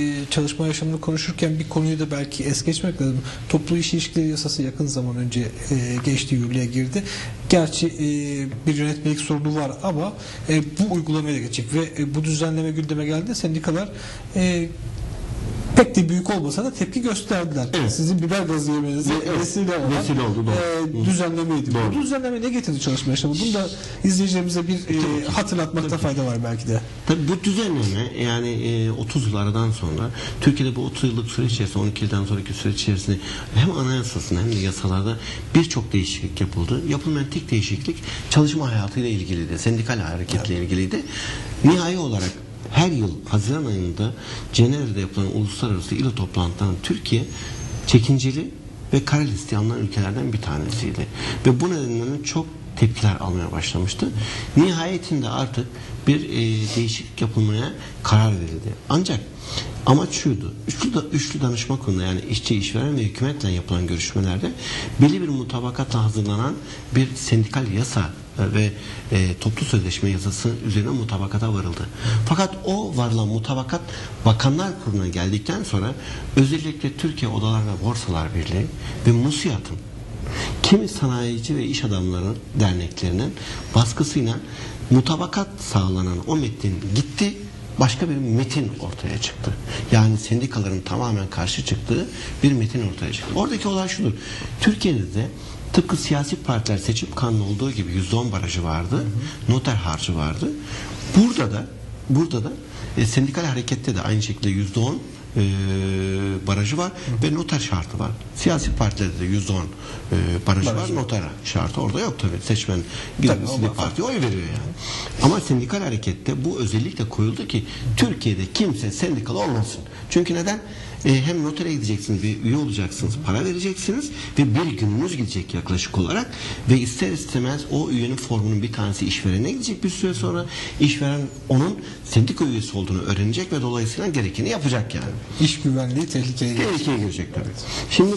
e, çalışma yaşamını konuşurken bir konuyu da belki es geçmek lazım. Toplu iş ilişkileri yasası yakın zaman önce e, geçti yürürlüğe girdi. Gerçi e, bir yönetmelik sorunu var ama e, bu uygulamaya geçecek ve e, bu düzenleme gündeme geldi. Sendikalar e, pek de büyük olmasa da tepki gösterdiler. Evet. Sizin biber gazı yemenize Evet. vesile olan Vesile oldu, doğru. e, düzenlemeydi. Doğru. Bu düzenleme ne getirdi çalışma yaşamı? Bunu da izleyicilerimize bir e, hatırlatmakta fayda var belki de. Tabii bu düzenleme yani e, 30 yıl aradan sonra Türkiye'de bu 30 yıllık süreç içerisinde 12 yıldan sonraki süreç içerisinde hem anayasasında hem de yasalarda birçok değişiklik yapıldı. Yapılmayan tek değişiklik çalışma hayatıyla ilgiliydi. Sendikal hareketle ilgiliydi. Nihai olarak her yıl Haziran ayında Cenevre'de yapılan uluslararası İLO toplantılarında Türkiye çekinceli ve kara listeye alınan ülkelerden bir tanesiydi. Ve bu nedenle çok tepkiler almaya başlamıştı. Nihayetinde artık bir e, değişiklik yapılmaya karar verildi. Ancak amaç şuydu. Üçlü, da, üçlü danışma kurulunda yani işçi, işveren ve hükümetle yapılan görüşmelerde belli bir mutabakatla hazırlanan bir sendikal yasa ve e, toplu sözleşme yasası üzerine mutabakata varıldı. Fakat o varılan mutabakat Bakanlar Kurulu'na geldikten sonra özellikle Türkiye Odalar ve Borsalar Birliği ve MUSİAD'ın kimi sanayici ve iş adamları derneklerinin baskısıyla mutabakat sağlanan o metin gitti başka bir metin ortaya çıktı. Yani sendikaların tamamen karşı çıktığı bir metin ortaya çıktı. Oradaki olay şudur. Türkiye'de de tıpkı siyasi partiler seçim kanunu olduğu gibi %10 barajı vardı. Noter harcı vardı. Burada da burada da e, sendikal harekette de aynı şekilde %10 e, barajı var ve noter şartı var. Siyasi partilerde de %10 e, barajı, Barajı. var. Noter şartı orada yok tabii. Seçmen var. partiye oy veriyor yani. Ama sendikal harekette bu özellikle koyuldu ki Türkiye'de kimse sendikalı olmasın. Çünkü neden? E, hem notere gideceksiniz, bir üye olacaksınız, para vereceksiniz ve bir gününüz gidecek yaklaşık olarak. Ve ister istemez o üyenin formunun bir tanesi işverene gidecek bir süre sonra. İşveren onun sendika üyesi olduğunu öğrenecek ve dolayısıyla gerekeni yapacak yani. İş güvenliği tehlikeye girdi. Tehlikeye girecek tabii. Şimdi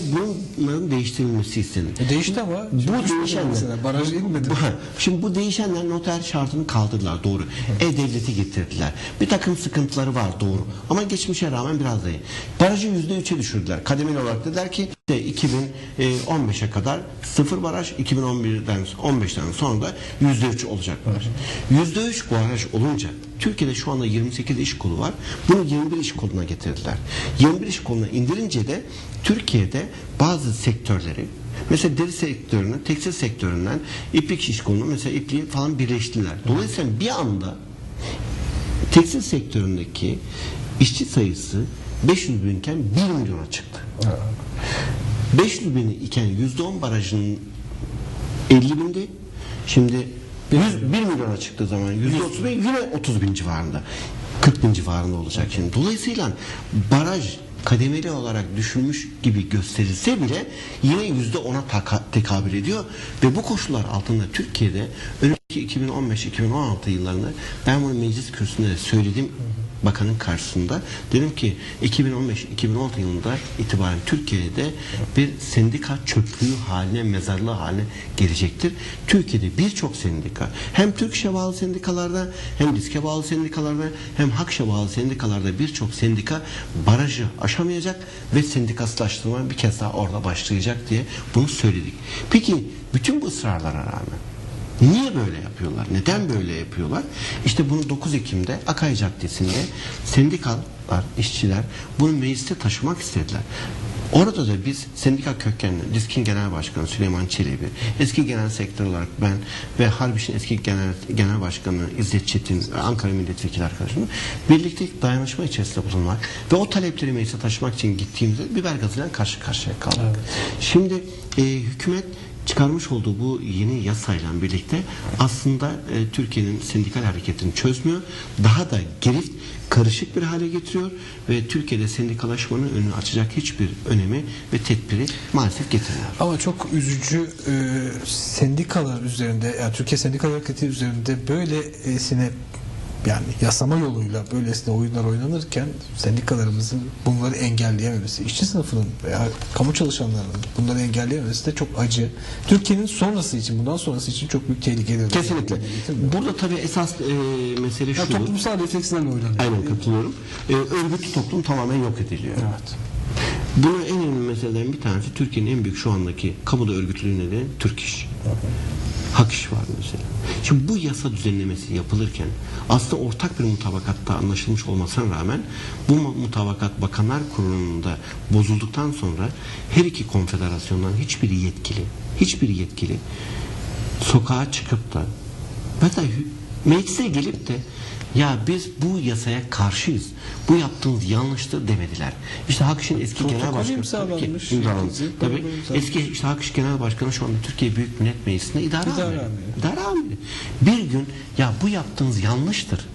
bunların değiştirilmesi istenir. E değişti ama Bu düşmedi değişenler. Baraj inmedi. Şimdi bu değişenler noter şartını kaldırdılar doğru. E-Devlet'i getirdiler. Bir takım sıkıntıları var doğru. Ama geçmişe rağmen biraz da iyi. Barajı %3'e düşürdüler. Kademeli olarak dediler ki işte 2015'e kadar sıfır baraj 2011'den 15'ten sonra da %3 olacak baraj. %3 baraj olunca Türkiye'de şu anda 28 iş kolu var. Bunu 21 iş koluna getirdiler. 21 iş koluna indirince de Türkiye'de bazı sektörleri Mesela deri sektöründen, tekstil sektöründen iplik iş kolunu mesela ipliği falan birleştiler. Dolayısıyla bir anda tekstil sektöründeki işçi sayısı 500 binken 1 milyona çıktı. 500 bin iken %10 barajının 50 bindi. Şimdi 100, 1 milyona çıktığı zaman %30 bin yine 30 bin civarında. 40 bin civarında olacak şimdi. Dolayısıyla baraj kademeli olarak düşülmüş gibi gösterilse bile yine yüzde ona tekabül ediyor ve bu koşullar altında Türkiye'de önümüzdeki 2015-2016 yıllarında ben bunu meclis kürsüsünde de söyledim bakanın karşısında dedim ki 2015-2016 yılında itibaren Türkiye'de bir sendika çöplüğü haline, mezarlığı haline gelecektir. Türkiye'de birçok sendika hem Türk İş'e bağlı sendikalarda hem diske bağlı sendikalarda hem Hakş'a bağlı sendikalarda birçok sendika barajı aşamayacak ve sendikasılaştırma bir kez daha orada başlayacak diye bunu söyledik. Peki bütün bu ısrarlara rağmen Niye böyle yapıyorlar? Neden böyle yapıyorlar? İşte bunu 9 Ekim'de Akay Caddesi'nde sendikalar, işçiler bunu mecliste taşımak istediler. Orada da biz sendika kökenli, DİSK'in genel başkanı Süleyman Çelebi, eski genel sektör olarak ben ve Harbiş'in eski genel, genel başkanı İzzet Çetin, Ankara milletvekili arkadaşımla birlikte dayanışma içerisinde bulunmak ve o talepleri meclise taşımak için gittiğimizde biber gazıyla karşı karşıya kaldık. Şimdi e, hükümet çıkarmış olduğu bu yeni yasayla birlikte aslında e, Türkiye'nin sendikal hareketini çözmüyor. Daha da gerift, karışık bir hale getiriyor ve Türkiye'de sendikalaşmanın önünü açacak hiçbir önemi ve tedbiri maalesef getirmiyor. Ama çok üzücü e, sendikalar üzerinde, yani Türkiye Sendikal Hareketi üzerinde böylesine yani yasama yoluyla böylesine oyunlar oynanırken sendikalarımızın bunları engelleyememesi, işçi sınıfının veya kamu çalışanlarının bunları engelleyememesi de çok acı. Türkiye'nin sonrası için, bundan sonrası için çok büyük tehlikeleri. Kesinlikle. Getirmiyor. Burada tabii esas e, mesele Ya şu. toplumsal reflekslerle oynanıyor. Aynen katılıyorum. E, örgütlü toplum tamamen yok ediliyor. Evet. Bunun en önemli meselelerin bir tanesi Türkiye'nin en büyük şu andaki kamuda örgütlülüğü nedeni Türk İş. Hak iş var mesela. Şimdi bu yasa düzenlemesi yapılırken aslında ortak bir mutabakatta anlaşılmış olmasına rağmen bu mu- mutabakat Bakanlar Kurulu'nda bozulduktan sonra her iki konfederasyondan hiçbir yetkili hiçbir yetkili sokağa çıkıp da hatta meclise gelip de ya biz bu yasaya karşıyız. Bu yaptığınız yanlıştır demediler. İşte Hak İş'in eski Protokol genel başkanı imzalanmış. İmzalanmış. Tabii eski işte Hak İş Genel Başkanı şu anda Türkiye Büyük Millet Meclisi'nde idare, İdare amiri. amiri. İdare amiri. Bir gün ya bu yaptığınız yanlıştır.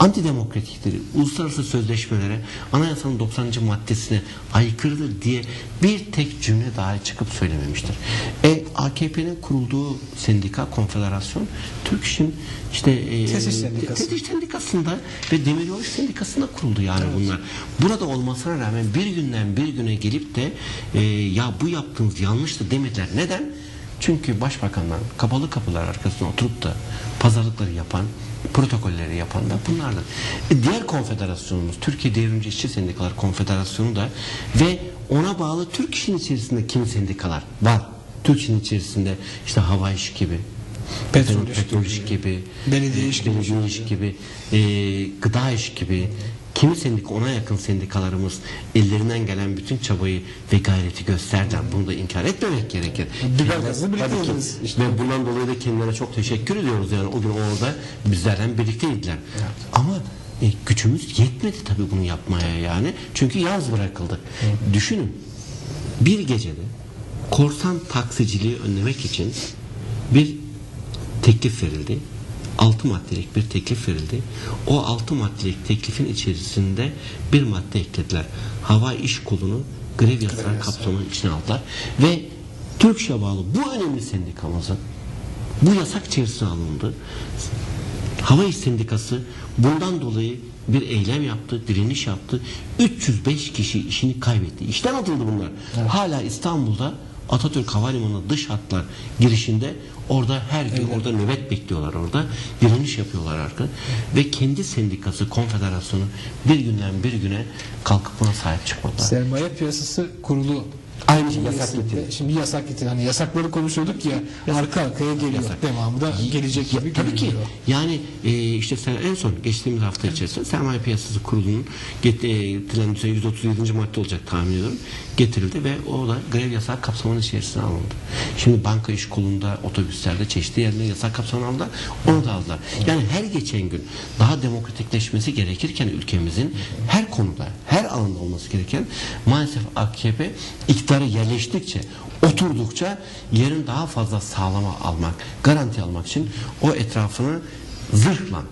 Antidemokratiktir, uluslararası sözleşmelere, anayasanın 90. maddesine aykırıdır diye bir tek cümle dahi çıkıp söylememiştir. E AKP'nin kurulduğu sendika, konfederasyon, Türk İş'in işte e, Tesiş Sendikası. Tesiş Sendikası'nda ve Demiryolu Sendikası'nda kuruldu yani bunlar. Burada olmasına rağmen bir günden bir güne gelip de e, ya bu yaptığınız yanlıştı demediler. Neden? Çünkü başbakanlar kapalı kapılar arkasına oturup da pazarlıkları yapan, protokolleri yapan da bunlardır. E, diğer konfederasyonumuz Türkiye Devrimci İşçi Sendikalar Konfederasyonu da ve ona bağlı Türk İş'in içerisinde kimi sendikalar var. Türk İş'in içerisinde işte hava iş gibi, Petrol petrol gibi, iş gibi, belediye iş gibi. belediye iş gibi, e, gıda iş gibi, kimi sendika ona yakın sendikalarımız ellerinden gelen bütün çabayı ve gayreti gösterdiler. Bunu da inkar etmemek gerekir. Birlikte Tabii ki. Ve bundan dolayı da kendilerine çok teşekkür ediyoruz. Yani o gün orada bizlerden birlikteydiler. Ama e, gücümüz yetmedi tabii bunu yapmaya yani. Çünkü yalnız bırakıldık. Düşünün. Bir gecede korsan taksiciliği önlemek için bir teklif verildi. 6 maddelik bir teklif verildi. O 6 maddelik teklifin içerisinde bir madde eklediler. Hava iş kolunu grev yasağı kapsamının içine aldılar. Ve Türkşe bağlı bu önemli sendikamızın bu yasak içerisine alındı. Hava İş Sendikası bundan dolayı bir eylem yaptı, direniş yaptı. 305 kişi işini kaybetti. İşten atıldı bunlar. Hala İstanbul'da Atatürk Havalimanı dış hatlar girişinde orada her gün orada nöbet bekliyorlar orada. Direniş yapıyorlar arka. Ve kendi sendikası, konfederasyonu bir günden bir güne kalkıp buna sahip çıkmadılar. Sermaye piyasası kurulu Aynı şey yasak getirdi. Şimdi yasak getirdi. Hani yasakları konuşuyorduk ya arka arkaya geliyor. Yasak. Devamı da gelecek gibi Tabii ki. Yani e, işte sen en son geçtiğimiz hafta içerisinde Sermaye Piyasası Kurulu'nun get- e, getirilen düzen 137. madde olacak tahmin ediyorum. Getirildi ve o da grev yasak kapsamının içerisine alındı. Şimdi banka iş kolunda, otobüslerde, çeşitli yerlerde yasak kapsamına aldılar. Onu da aldılar. Yani her geçen gün daha demokratikleşmesi gerekirken ülkemizin her konuda, her alanda olması gereken maalesef AKP iktidara yerleştikçe oturdukça yerin daha fazla sağlama almak, garanti almak için o etrafını zırhla,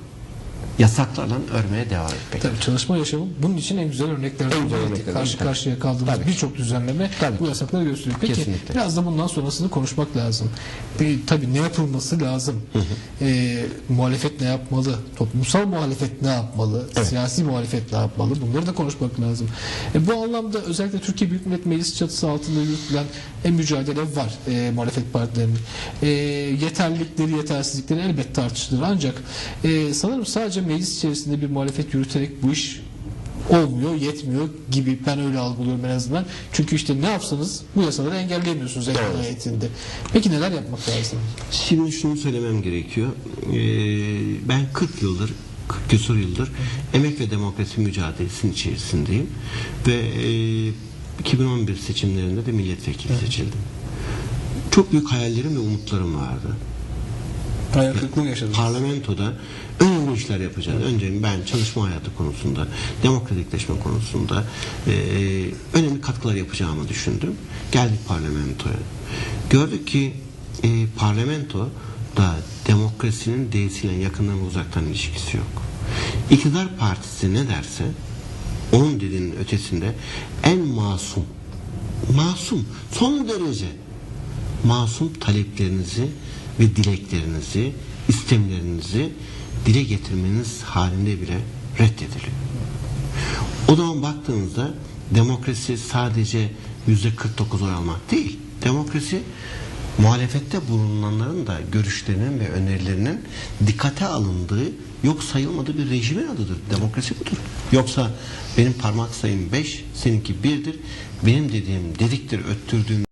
yasaklarla örmeye devam etmek. Tabii çalışma yaşamı bunun için en güzel örneklerden En güzel örneklerden Karşı tabii. karşıya kaldığımız birçok düzenleme Tabii bu yasakları gösteriyor. Peki Kesinlikle. biraz da bundan sonrasını konuşmak lazım. Bir, tabii ne yapılması lazım? Ee, muhalefet ne yapmalı? Toplumsal muhalefet ne yapmalı? Siyasi muhalefet ne yapmalı? Bunları da konuşmak lazım. E, bu anlamda özellikle Türkiye Büyük Millet Meclisi çatısı altında yürütülen en mücadele var e, muhalefet partilerinin. E, yeterlilikleri, yetersizlikleri elbette tartışılır. Ancak e, sanırım sadece meclis içerisinde bir muhalefet yürüterek bu iş olmuyor, yetmiyor gibi ben öyle algılıyorum en azından. Çünkü işte ne yapsanız bu yasaları engelleyemiyorsunuz en nihayetinde. Peki neler yapmak lazım? Şimdi şunu söylemem gerekiyor. Ee, ben 40 yıldır 40 küsur yıldır emek ve demokrasi mücadelesinin içerisindeyim ve e, 2011 seçimlerinde de milletvekili seçildim. Çok büyük hayallerim ve umutlarım vardı. Kırıklığı yaşadım. Parlamentoda önemli işler yapacağız. Önce ben çalışma hayatı konusunda, demokratikleşme konusunda e, önemli katkılar yapacağımı düşündüm. Geldik parlamentoya. Gördük ki e, parlamento da demokrasinin D'siyle yakından ve uzaktan ilişkisi yok. İktidar partisi ne derse onun dediğinin ötesinde en masum masum son derece masum taleplerinizi ve dileklerinizi, istemlerinizi dile getirmeniz halinde bile reddediliyor. O zaman baktığınızda demokrasi sadece yüzde 49 oy almak değil. Demokrasi muhalefette bulunanların da görüşlerinin ve önerilerinin dikkate alındığı yok sayılmadığı bir rejimin adıdır. Demokrasi budur. Yoksa benim parmak sayım 5, seninki 1'dir. Benim dediğim dediktir, öttürdüğüm